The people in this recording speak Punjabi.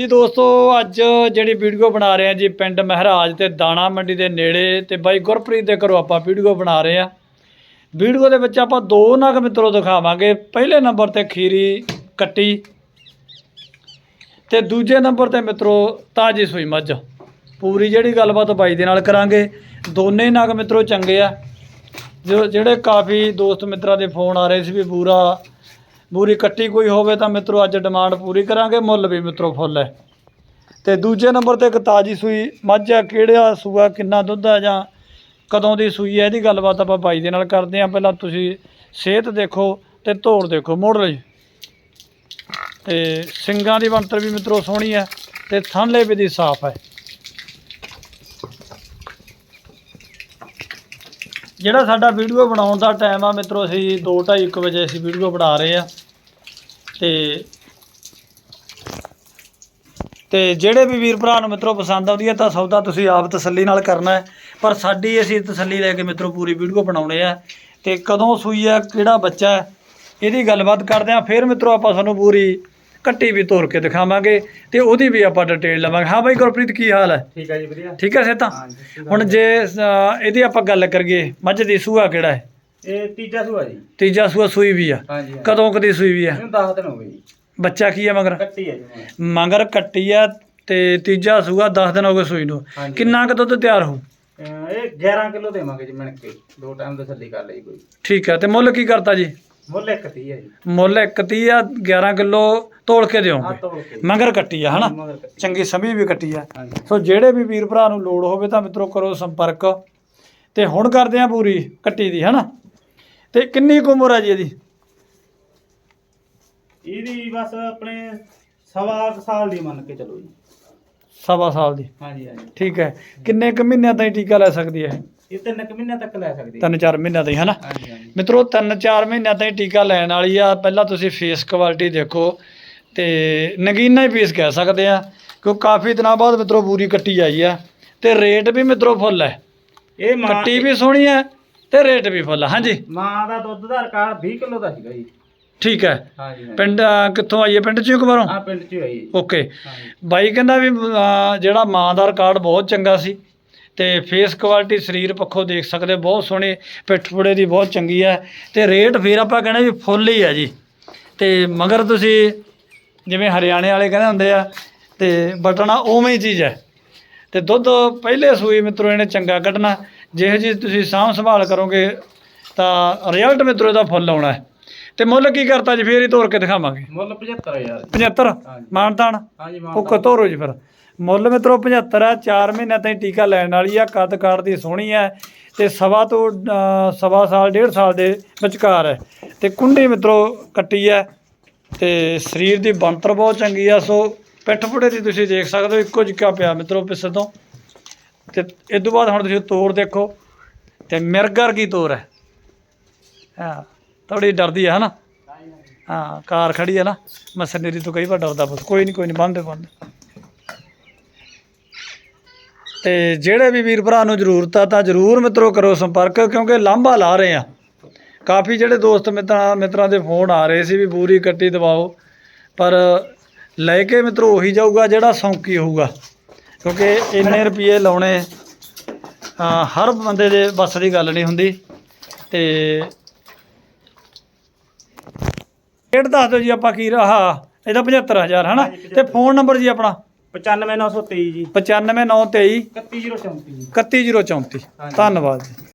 ਜੀ ਦੋਸਤੋ, ਅੱਜ ਜਿਹੜੀ ਵੀਡੀਓ ਬਣਾ ਰਹੇ ਆ ਜੀ ਪਿੰਡ ਮਹਿਰਾਜ ਤੇ ਦਾਣਾ ਮੰਡੀ ਦੇ ਨੇੜੇ ਤੇ ਬਾਈ ਗੁਰਪ੍ਰੀਤ ਦੇ ਘਰੋਂ ਆਪਾਂ ਵੀਡੀਓ ਬਣਾ ਰਹੇ ਆ ਵੀਡੀਓ ਦੇ ਵਿੱਚ ਆਪਾਂ ਦੋ ਨਗ ਮਿੱਤਰੋ ਦਿਖਾਵਾਂਗੇ। ਪਹਿਲੇ ਨੰਬਰ ਤੇ ਖੀਰੀ ਕੱਟੀ ਤੇ ਦੂਜੇ ਨੰਬਰ ਤੇ ਮਿੱਤਰੋ ਤਾਜੀ ਸੂਈ ਮੱਝ। ਪੂਰੀ ਜਿਹੜੀ ਗੱਲਬਾਤ ਬਾਈ ਦੇ ਨਾਲ ਕਰਾਂਗੇ। ਦੋਨੇ ਨਗ ਮਿੱਤਰੋ ਚੰਗੇ ਆ। ਜੋ ਜਿਹੜੇ ਕਾਫੀ ਦੋਸਤ ਮਿੱਤਰਾਂ ਦੇ ਫੋਨ ਆ ਰਹੇ ਸੀ ਵੀ ਪੂਰਾ ਪੂਰੀ ਕੱਟੀ ਕੋਈ ਹੋਵੇ ਤਾਂ ਮਿੱਤਰੋ ਅੱਜ ਡਿਮਾਂਡ ਪੂਰੀ ਕਰਾਂਗੇ, ਮੁੱਲ ਵੀ ਮਿੱਤਰੋ ਫੁੱਲ ਹੈ। ਤੇ ਦੂਜੇ ਨੰਬਰ ਤੇ ਇੱਕ ਤਾਜੀ ਸੂਈ, ਮੱਝ ਆ, ਕਿਹੜਾ ਸੂਆ, ਕਿੰਨਾ ਦੁੱਧ ਆ ਜਾਂ ਕਦੋਂ ਦੀ ਸੂਈ ਹੈ, ਇਹਦੀ ਗੱਲਬਾਤ ਆਪਾਂ ਬਾਈ ਦੇ ਨਾਲ ਕਰਦੇ ਹਾਂ। ਪਹਿਲਾਂ ਤੁਸੀਂ ਸਿਹਤ ਦੇਖੋ ਤੇ ਧੋੜ ਦੇਖੋ ਮੋੜ ਲਈ ਤੇ ਸਿੰਗਾਂ ਦੀ ਬਣਤਰ ਵੀ ਮਿੱਤਰੋ ਸੋਹਣੀ ਹੈ ਤੇ ਥਣਲੇ ਵੀ ਦੀ ਸਾਫ਼ ਹੈ। ਜਿਹੜਾ ਸਾਡਾ ਵੀਡੀਓ ਬਣਾਉਣ ਦਾ ਟਾਈਮ ਆ ਮਿੱਤਰੋ, ਅਸੀਂ 2:30 1 ਵਜੇ ਅਸੀਂ ਵੀਡੀਓ ਬਣਾ ਰਹੇ ਆ। ਤੇ ਤੇ ਜਿਹੜੇ ਵੀ ਵੀਰ ਭਰਾ ਨੂੰ ਮਿੱਤਰੋ ਪਸੰਦ ਆਉਂਦੀ ਹੈ ਤਾਂ ਸੌਦਾ ਤੁਸੀਂ ਆਪ ਤਸੱਲੀ ਨਾਲ ਕਰਨਾ ਹੈ। ਪਰ ਸਾਡੀ ਅਸੀਂ ਤਸੱਲੀ ਲੈ ਕੇ ਮਿੱਤਰੋ ਪੂਰੀ ਵੀਡੀਓ ਬਣਾਉਣੇ ਆ। ਤੇ ਕਦੋਂ ਸੂਈ ਆ, ਕਿਹੜਾ ਬੱਚਾ ਹੈ, ਇਹਦੀ ਗੱਲਬਾਤ ਕਰਦੇ ਆ। ਫਿਰ ਮਿੱਤਰੋ ਆਪਾਂ ਤੁਹਾਨੂੰ ਪੂਰੀ ਕੱਟੀ ਵੀ ਤੋੜ ਕੇ ਦਿਖਾਵਾਂਗੇ ਤੇ ਉਹਦੀ ਵੀ ਆਪਾਂ ਡਿਟੇਲ ਲਵਾਂਗੇ। ਹਾਂ ਬਾਈ ਗੁਰਪ੍ਰੀਤ ਕੀ ਹਾਲ ਹੈ? ਠੀਕ ਹੈ ਜੀ ਵਧੀਆ। ਠੀਕ ਹੈ ਹਾਂਜੀ ਹੁਣ ਜੇ ਅ, ਇਹਦੀ ਆਪਾਂ ਗੱਲ ਕਰੀਏ ਮੱਝ ਦੀ ਸੂਆ ਕਿਹੜਾ ਹੈ? ਇਹ ਤੀਜਾ ਸੂਆ ਜੀ। ਤੀਜਾ ਸੂਆ ਸੂਈ ਵੀ ਆ। ਹਾਂਜੀ ਹਾਂਜੀ। ਕਦੋਂ ਕਦੀ ਸੂਈ ਵੀ ਆ? ਇਹਨੂੰ 10 ਦਿਨ ਹੋ ਗਏ ਜੀ। ਬੱਚਾ ਕੀ ਆ ਮਗਰ? ਕੱਟੀ ਹੈ ਜੀ ਹੁਣ। ਮਗਰ ਕੱਟੀ ਆ ਤੇ ਤੀਜਾ ਸੂਆ 10 ਦਿਨ ਹੋ ਗਏ ਸੂਈ ਨੂੰ। ਹਾਂਜੀ। ਕਿੰਨਾ ਕੁ ਦੁੱਧ ਤਿਆਰ ਹੋ? ਅਹ ਇਹ 11 ਕਿਲੋ ਦੇਵਾਂਗੇ ਜੀ ਮਿਣ ਕੇ। ਦੋ ਟਾਈਮ ਦਾ ਥੱਲੀ ਕਰ ਲਈ ਕੋਈ। ਠੀਕ ਹੈ ਤੇ ਮੁੱਲ ਕੀ ਕਰਤਾ ਜੀ? ਮੁੱਲ ਇੱਕ ਤੀ ਹੈ ਜੀ। ਮੁੱਲ 130 ਆ 11 ਕਿਲੋ ਤੋਲ ਕੇ ਦਿਓਗੇ ਕੇ। ਮਗਰ ਕੱਟੀ ਆ ਹਨਾ? ਮਗਰ ਕੱਟੀ। ਚੰਗੀ ਸਮੀ ਵੀ ਕੱਟੀ ਆ। ਹਾਂਜੀ। ਸੋ ਜਿਹੜੇ ਵੀ ਵੀਰ ਭਰਾ ਨੂੰ ਲੋੜ ਹੋਵੇ ਤਾਂ ਮਿੱਤਰੋ ਕਰੋ ਸੰਪਰਕ। ਤੇ ਹੁਣ ਕਰਦੇ ਆ ਪੂਰੀ ਕੱਟੀ ਦੀ ਹਨਾ? ਤੇ ਕਿੰਨੀ ਕੁ ਉਮਰ ਆ ਜੀ ਇਹਦੀ? ਇਹਦੀ ਬਸ ਆਪਣੇ ਸਵਾ ਕੁ ਸਾਲ ਦੀ ਮੰਨ ਕੇ ਚਲੋ ਜੀ। ਸਵਾ ਸਾਲ ਦੀ। ਹਾਂਜੀ ਹਾਂਜੀ। ਠੀਕ ਹੈ। ਕਿੰਨੇ ਕੁ ਮਹੀਨਿਆਂ ਤਾਈਂ ਟੀਕਾ ਲੈ ਸਕਦੀ ਹੈ ਇਹ ਤਿੰਨ ਕੁ ਮਹੀਨਿਆਂ ਤੱਕ ਲੈ ਸਕਦੀ ਹੈ। ਤਿੰਨ ਚਾਰ ਮਹੀਨਿਆਂ ਤਾਈਂ ਹਨਾ? ਹਾਂਜੀ ਹਾਂਜੀ। ਮਿੱਤਰੋ ਤਿੰਨ ਚਾਰ ਮਹੀਨਿਆਂ ਤਾਈਂ ਟੀਕਾ ਲੈਣ ਵਾਲੀ ਆ। ਪਹਿਲਾਂ ਤੁਸੀਂ ਫੇਸ ਕੁਆਲਿਟੀ ਦੇਖੋ ਤੇ ਨਗੀਨਾ ਹੀ ਪੀਸ ਕਹਿ ਸਕਦੇ ਆ ਕਿਉਂ ਕਾਫੀ ਦਿਨਾਂ ਬਾਅਦ ਮਿੱਤਰੋ ਪੂਰੀ ਕੱਟੀ ਆਈ ਆ। ਤੇ ਰੇਟ ਵੀ ਮਿੱਤਰੋ ਫੁੱਲ ਹੈ। ਇਹ ਮਾਂ ਕੱਟੀ ਵੀ ਸੋਹਣੀ ਹੈ ਤੇ ਰੇਟ ਵੀ ਫੁੱਲ ਹਾਂਜੀ। ਮਾਂ ਦਾ ਦੁੱਧ ਦਾ ਰਿਕਾਰਡ 20 ਕਿਲੋ ਦਾ ਸੀਗਾ ਜੀ। ਠੀਕ ਹੈ। ਹਾਂਜੀ ਹਾਂਜੀ। ਪਿੰਡ ਅਹ, ਕਿੱਥੋਂ ਆਈਏ ਪਿੰਡ ਚੋਂ ਬਾਹਰੋਂ ਆ ਪਿੰਡ ਚ ਹੋਈ ਜੀ। ਓਕੇ। ਹਾਂਜੀ। ਬਾਈ ਕਹਿੰਦਾ ਵੀ ਅਹ, ਜਿਹੜਾ ਮਾਂ ਦਾ ਰਿਕਾਰਡ ਬਹੁਤ ਚੰਗਾ ਸੀ। ਤੇ ਫੇਸ ਕੁਆਲਿਟੀ ਸਰੀਰ ਪੱਖੋਂ ਦੇਖ ਸਕਦੇ, ਬਹੁਤ ਸੋਹਣੀ, ਪਿੱਠ ਪੁੜੇ ਦੀ ਬਹੁਤ ਚੰਗੀ ਹੈ ਤੇ ਰੇਟ ਫਿਰ ਆਪਾਂ ਕਹਿੰਦੇ ਵੀ ਫੁੱਲ ਹੀ ਹੈ ਜੀ। ਤੇ ਮਗਰ ਤੁਸੀਂ ਜਿਵੇਂ ਹਰਿਆਣੇ ਵਾਲੇ ਕਹਿੰਦੇ ਹੁੰਦੇ ਆ, ਤੇ ਬਟਣਾ ਉਵੇਂ ਹੀ ਚੀਜ਼ ਹੈ। ਤੇ ਦੁੱਧ ਪਹਿਲੇ ਸੂਈ ਮਿੱਤਰੋ ਇਹਨੇ ਚੰਗਾ ਕੱਢਣਾ, ਜਿਹੋ ਜੀ ਤੁਸੀਂ ਸਾਂਭ ਸੰਭਾਲ ਕਰੋਗੇ ਤਾਂ ਰਿਜ਼ਲਟ ਮਿੱਤਰੋ ਇਹਦਾ ਫੁੱਲ ਆਉਣਾ ਹੈ। ਤੇ ਮੁੱਲ ਕੀ ਕਰਤਾ ਜੀ? ਫੇਰ ਹੀ ਤੋੜ ਕੇ ਦਿਖਾਵਾਂਗੇ। ਮੁੱਲ 75000 ਜੀ। 75 ਹਾਂਜੀ। ਮਾਨਤਾਨ ਹਾਂਜੀ ਮਾਂ ਉਹ ਕਤੋਰੋ ਜੀ ਫਿਰ। ਮੁੱਲ ਮਿੱਤਰੋ 75 ਆ 4 ਮਹੀਨਿਆਂ ਤਾਈਂ ਟੀਕਾ ਲੈਣ ਵਾਲੀ ਆ ਕੱਦ ਕਾਠ ਦੀ ਸੋਹਣੀ ਹੈ ਤੇ ਸਵਾ ਤੋਂ ਸਵਾ ਸਾਲ ਡੇਢ ਸਾਲ ਦੇ ਵਿਚਕਾਰ ਹੈ। ਤੇ ਕੁੰਡੀ ਮਿੱਤਰੋ ਕੱਟੀ ਹੈ ਤੇ ਸਰੀਰ ਦੀ ਬਣਤਰ ਬਹੁਤ ਚੰਗੀ ਆ ਸੋ ਪਿੱਠ ਪੁੜੇ ਦੀ ਤੁਸੀਂ ਦੇਖ ਸਕਦੇ ਹੋ ਇੱਕੋ ਜਿਹਾ ਪਿਆ ਮਿੱਤਰੋ ਪਿੱਛੇ ਤੋਂ। ਤੇ ਇਸ ਤੋਂ ਬਾਅਦ ਹੁਣ ਤੁਸੀਂ ਤੋਰ ਦੇਖੋ ਤੇ ਮਿਰਗਰ ਕੀ ਤੋਰ ਹੈ? ਹਾਂ। ਥੋੜੀ ਡਰਦੀ ਹੈ ਹਨਾ? ਹਾਂ, ਕਾਰ ਖੜੀ ਹੈ ਨਾ ਮਸਨੇਰੀ ਤੋਂ ਕਈ ਵਾਰ ਡਰਦਾ ਬਸ ਕੋਈ ਨਹੀਂ ਕੋਈ ਨਹੀਂ ਬੰਦ ਬੰਦ। ਤੇ ਜਿਹੜੇ ਵੀ ਵੀਰ ਭਰਾ ਨੂੰ ਜ਼ਰੂਰਤ ਆ, ਤਾਂ ਜ਼ਰੂਰ ਮਿੱਤਰੋ ਕਰੋ ਸੰਪਰਕ, ਕਿਉਂਕਿ ਲਾਂਭਾ ਲਾ ਰਹੇ ਆ। ਕਾਫੀ ਜਿਹੜੇ ਦੋਸਤ ਮਿੱਤਰਾਂ ਮਿੱਤਰਾਂ ਦੇ ਫੋਨ ਆ ਰਹੇ ਸੀ ਵੀ ਪੂਰੀ ਕੱਟੀ ਦਵਾਓ, ਪਰ ਲੈ ਕੇ ਮਿੱਤਰੋ ਉਹੀ ਜਾਊਗਾ ਜਿਹੜਾ ਸੌਂਕੀ ਹੋਊਗਾ। ਕਿਉਂਕਿ ਇੰਨੇ ਰੁਪਏ ਲਾਉਣੇ ਹਰ ਬੰਦੇ ਦੇ ਵੱਸ ਦੀ ਗੱਲ ਨਹੀਂ ਹੁੰਦੀ। ਤੇ ਰੇਟ ਦੱਸ ਦਿਓ ਜੀ ਆਪਾਂ ਕੀ ਰਹਾ ਇਹਦਾ 75000 ਹਨਾ? ਤੇ ਫੋਨ ਨੰਬਰ ਜੀ ਆਪਣਾ? 95923 ਜੀ। 95923 31034 ਜੀ। 31034 ਹਾਂਜੀ। ਧੰਨਵਾਦ ਜੀ।